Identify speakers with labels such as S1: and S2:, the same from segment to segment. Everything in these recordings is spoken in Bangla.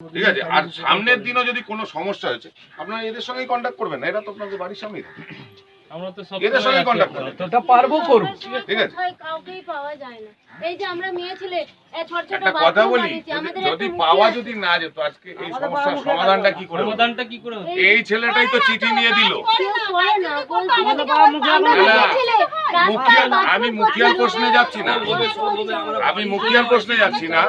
S1: ঠিক আছে আর সামনের দিনও যদি কোনো সমস্যা হয়েছে আপনারা এদের সঙ্গেই কন্ট্যাক্ট করবেন না এরা তো আপনাদের বাড়ির সামনেই থাকে।
S2: আমরা তো সব
S1: এদের সঙ্গে contact করো।
S3: যতটা পারব করব
S1: ঠিক আছে।
S4: কাউকেই পাওয়া যায় না। এই যে আমরা মেয়ে ছেলে ছোট ছোট
S1: কথা বলি যদি- পাওয়া না যেত আজকে এই সমস্যার সমাধানটা কি করে
S2: সমাধানটা কি করে
S1: এই ছেলেটাই তো চিঠি নিয়ে দিল। আমি মুখিয়ার প্রশ্নে যাচ্ছি না। আমি মুখিয়ার প্রশ্নে যাচ্ছি না।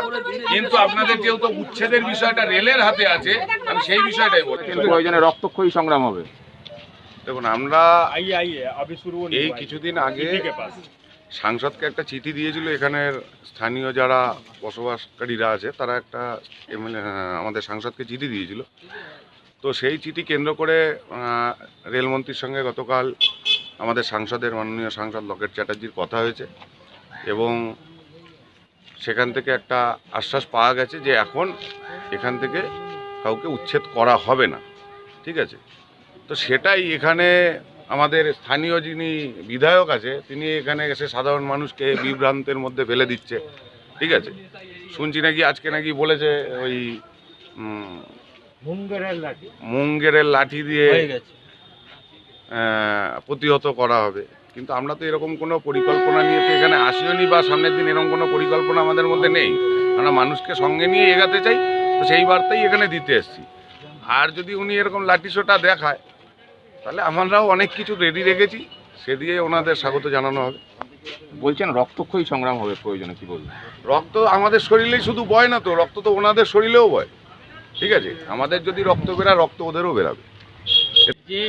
S1: কিন্তু আপনাদের যেহেতু উচ্ছেদের বিষয়টা রেলের হাতে আছে আমি সেই বিষয়টাই বলছি।
S5: রক্তক্ষয়ী সংগ্রাম হবে।
S1: দেখুন আমরা এই কিছুদিন আগে সাংসদকে একটা চিঠি দিয়েছিল এখানের স্থানীয় যারা বসবাসকারীরা আছে তারা একটা এমএলএ হ্যাঁ, হ্যাঁ, হ্যাঁ, আমাদের সাংসদকে চিঠি দিয়েছিল। তো সেই চিঠি কেন্দ্র করে রেলমন্ত্রীর সঙ্গে গতকাল আমাদের সাংসদের মাননীয় সাংসদ লকেট চ্যাটার্জির কথা হয়েছে এবং সেখান থেকে একটা আশ্বাস পাওয়া গেছে যে এখন এখান থেকে কাউকে উচ্ছেদ করা হবে না ঠিক আছে? তো সেটাই এখানে আমাদের স্থানীয় যিনি বিধায়ক আছে তিনি এখানে এসে সাধারণ মানুষকে বিভ্রান্তের মধ্যে ফেলে দিচ্ছে ঠিক আছে? শুনছি নাকি আজকে নাকি বলেছে ওই মুঙ্গেরের লাঠি। দিয়ে প্রতিহত করা হবে। কিন্তু আমরা তো এরকম কোনো পরিকল্পনা নিয়ে তো এখানে আসিওনি বা সামনের দিন এরকম কোনো পরিকল্পনা আমাদের মধ্যে নেই। আমরা মানুষকে সঙ্গে নিয়ে এগাতে চাই তো সেই বার্তাই এখানে দিতে এসেছি। আর যদি উনি এরকম লাঠি শোটা দেখায় তাহলে আমরাও অনেক কিছু রেডি রেখেছি সে দিয়ে ওনাদের স্বাগত জানানো হবে।
S5: বলছেন রক্তক্ষয়ী সংগ্রাম হবে প্রয়োজনে কি বলবেন?
S1: রক্ত আমাদের শরীরেই শুধু বয় না তো রক্ত তো ওনাদের শরীরেও বয়। ঠিক আছে? আমাদের যদি রক্ত বেরায় রক্ত ওদেরও বেরাবে।
S2: যে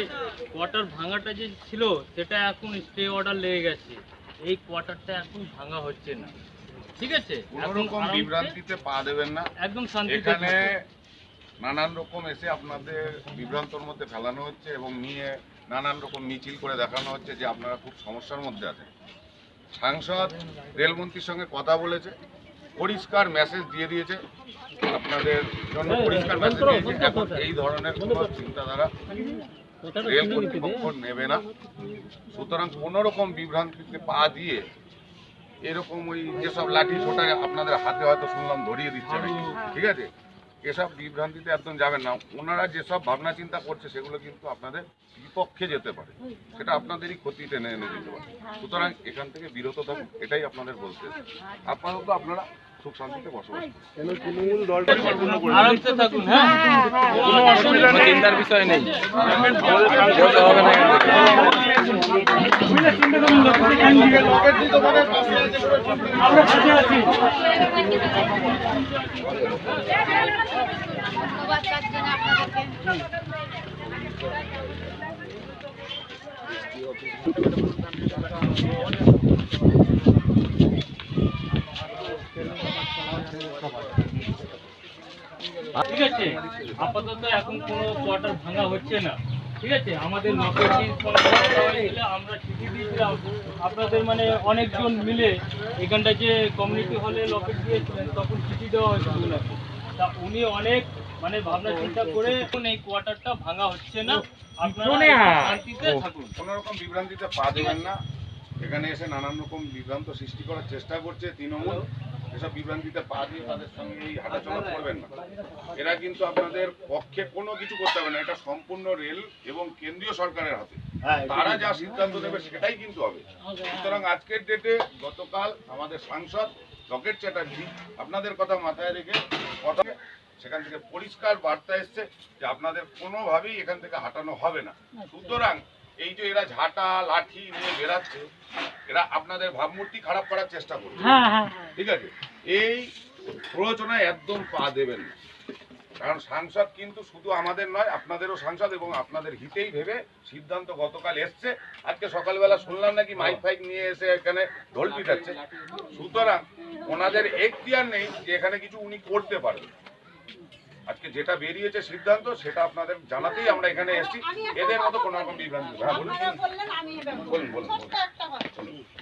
S2: কোয়ার্টার ভাঙাটা যে ছিল সেটা এখন স্টে অর্ডার লেগে গেছে। এই কোয়ার্টারটা এখন ভাঙা হচ্ছে না। ঠিক আছে?
S1: কোনো
S2: এখন
S1: রকম বিভ্রান্তিতে পা দেবেন না।
S2: একদম
S1: এখানে নানান রকম এসে আপনাদের বিভ্রান্তর মধ্যে ফেলানো হচ্ছে এবং নিয়ে নানান রকম মিছিল করে দেখানো হচ্ছে যে আপনারা খুব সমস্যার মধ্যে আছেন। সাংসদ রেলমন্ত্রীর সঙ্গে কথা বলেছে পরিষ্কার মেসেজ দিয়ে দিয়েছে। আপনাদের জন্য পরিষ্কার এখন এই ধরনের কোনো চিন্তাধারা রেল কর্তৃপক্ষ নেবে না। সুতরাং কোনো রকম বিভ্রান্তিতে পা দিয়ে এরকম ওই যেসব লাঠি ছোটা আপনাদের হাতে হয়তো শুনলাম ধরিয়ে দিচ্ছে ঠিক আছে? এসব বিভ্রান্তিতে একদম যাবেন না। ওনারা যেসব ভাবনা চিন্তা করছে সেগুলো কিন্তু আপনাদের বিপক্ষে যেতে পারে। সেটা আপনাদেরই ক্ষতি টেনে এনে দিতে পারে। সুতরাং এখান থেকে বিরত থাকুন এটাই আপনাদের বলতে। আপাতত আপনারা সুখ শান্তিতে বসবাস
S2: আরামসে থাকুন হ্যাঁ? কোনো অসুবিধা নেই।
S5: চিন্তার বিষয় নেই।
S4: ধন্যবাদ তার জন্য আপনাদেরকে
S2: ঠিক আছে? আপাতত এখন কোনো কোয়ার্টার ভাঙা হচ্ছে না। ঠিক আছে? আমাদের আমরা চিঠি দিয়েছিলাম। আপনাদের মানে অনেকজন মিলে এখানটা যে কমিউনিটি হলে লকেট দিয়েছিলেন তখন চিঠি দেওয়া হয়েছিল ওনাকে তা উনি অনেক মানে ভাবনা চিন্তা করে এখন এই কোয়ার্টারটা ভাঙা হচ্ছে না। আপনারা শান্তিতে থাকুন।
S1: কোনো রকম বিভ্রান্তিতে পা দেবেন না। এখানে এসে নানান রকম বিভ্রান্ত সৃষ্টি করার চেষ্টা করছে তৃণমূল। এসব বিভ্রান্তিতে পা দিয়ে তাদের সঙ্গে এই হাঁটাচলা করবেন না। এরা কিন্তু আপনাদের পক্ষে কোনো কিছু করতে হবে না। এটা সম্পূর্ণ রেল এবং কেন্দ্রীয় সরকারের হাতে। তারা যা সিদ্ধান্ত নেবে সেটাই কিন্তু হবে। সুতরাং আজকের ডেটে গতকাল আমাদের সাংসদ লকেট চ্যাটার্জি আপনাদের কথা মাথায় রেখে কথা সেখান থেকে পরিষ্কার বার্তা এসছে যে আপনাদের কোনোভাবেই এখান থেকে হাঁটানো হবে না। সুতরাং এই যে এরা ঝাঁটা লাঠি নিয়ে বেরাচ্ছে এরা আপনাদের ভাবমূর্তি খারাপ করার চেষ্টা করছে। ঠিক আছে? এই প্ররোচনায় একদম পা দেবেন না। কারণ সাংসদ কিন্তু শুধু আমাদের নয় আপনাদেরও সাংসদ এবং আপনাদের হিতেই ভেবে সিদ্ধান্ত গতকাল এসছে। আজকে সকালবেলা শুনলাম নাকি মাইক ফাইক নিয়ে এসে এখানে ঢোল পিটাচ্ছে। সুতরাং ওনাদের এখতিয়ার নেই যে এখানে কিছু উনি করতে পারবেন। আজকে যেটা বেরিয়েছে সিদ্ধান্ত সেটা আপনাদের জানাতেই আমরা এখানে এসেছি। এদের মতো কোনো রকম বিভ্রান্তি হ্যাঁ বলুন
S6: আপনারা বললেন আমি এবার বলব।
S1: বলুন, বলুন,
S6: ছোট্ট একটা কথা।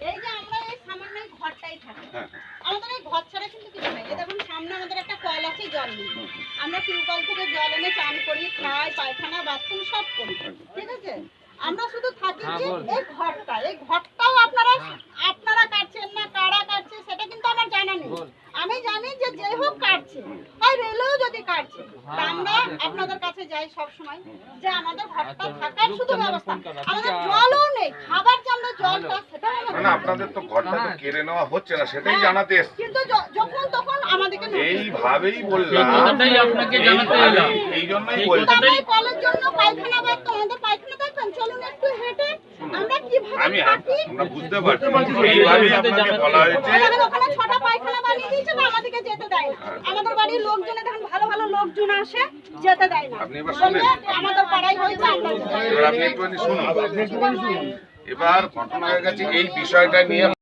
S6: এই যে আমরা এই সামান্য ঘরটাই থাকি
S1: হ্যাঁ।
S6: আমাদের এই ঘর ছাড়া কিন্তু কিছু নেই। দেখুন সামনে আমাদের একটা কল আছে জল নেই আমরা টিউবওয়েল থেকে জল এনে চান করি খাই পায়খানা বাথরুম সব করি। ঠিক আছে? আমরা শুধু থাকি এই ঘরটা। এই ঘরটাও আপনারা আপনারা কাটছেন না কারা কাটছে সেটা কিন্তু আমার জানা নেই। যে হোক কাটছে। হয় রেলেও যদি কাটছে আমরা আপনাদের কাছে যাই সব সময় যে আমাদের ঘরটা থাকার শুধু ব্যবস্থা। আমাদের জলও নেই খাবার যে আমরা জলটা সেটাও
S1: না আপনাদের তো ঘরটা তো কেড়ে নেওয়া হচ্ছে না সেটাই জানাতে
S6: কিন্তু যখন তখন আমাদেরকে
S1: এইভাবেই বললাম।
S2: কথাটাই আপনাকে জানাতে এলাম।
S1: এই জন্যই
S2: সেই
S6: কলের জন্য পায়খানা বা তোমাদের পায়খানা দেখবেন চলুন একটু হেঁটে আমরা কীভাবে
S1: আমি আমরা বুঝতে পারছি। এইভাবেই আপনাকে বলা হয়েছে
S6: আমাদের ওখানে ছটা পায়খানা বানিয়ে দিয়েছে না আমাদেরকে যেতে দেয় না লোকজনে দেখেন ভালো ভালো লোকজন আসে যেতে দেয় না। আমাদের পাড়ায় হয়েছে আমরা
S1: এবার ঘটনা হয়ে গেছে এই বিষয়টা নিয়ে